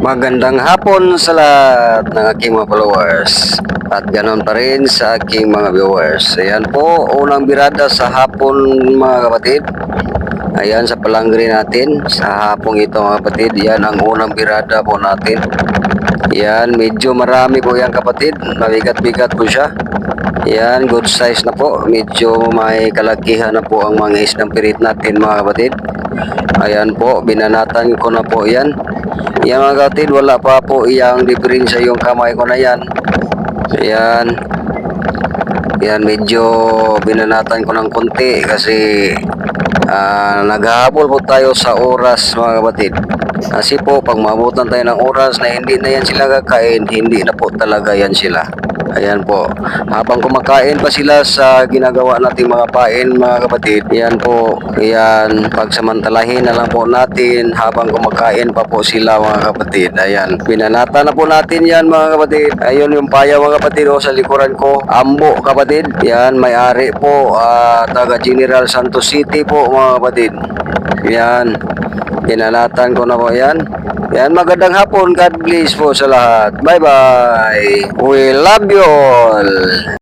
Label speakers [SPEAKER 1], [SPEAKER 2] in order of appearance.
[SPEAKER 1] Magandang hapon sa lahat ng aking mga followers at ganon pa rin sa aking mga viewers. Ayan po, unang birada sa hapon mga kapatid. Ayan sa palangri natin, sa hapong ito mga kapatid, yan ang unang birada po natin. Yan, medyo marami po yan kapatid, mabigat-bigat po siya. Yan, good size na po. Medyo may kalakihan na po ang mga isdang pirit natin mga kapatid. Ayan po, binanatan ko na po yan. Yan mga kapatid, wala pa po iyang diferensya yung kamay ko na yan. Ayan. Yan, medyo binanatan ko ng konti kasi naghahabol po tayo sa oras mga kapatid. Kasi po, pag maabutan tayo ng oras na hindi na yan sila kakain, hindi na po talaga yan sila. Ayan po. Habang kumakain pa sila sa ginagawa nating mga pain mga kapatid, yan po, yan, pagsamantalahin na lang po natin habang kumakain pa po sila mga kapatid. Ayan, binanata na po natin yan mga kapatid. Ayun yung paya mga kapatid o sa likuran ko. Ambo kapatid, yan, may-ari po, ah, taga General Santos City po mga kapatid. Yan, Pinalatan ko na po yan. Yan, magandang hapon. God bless po sa lahat. Bye-bye. We love you all.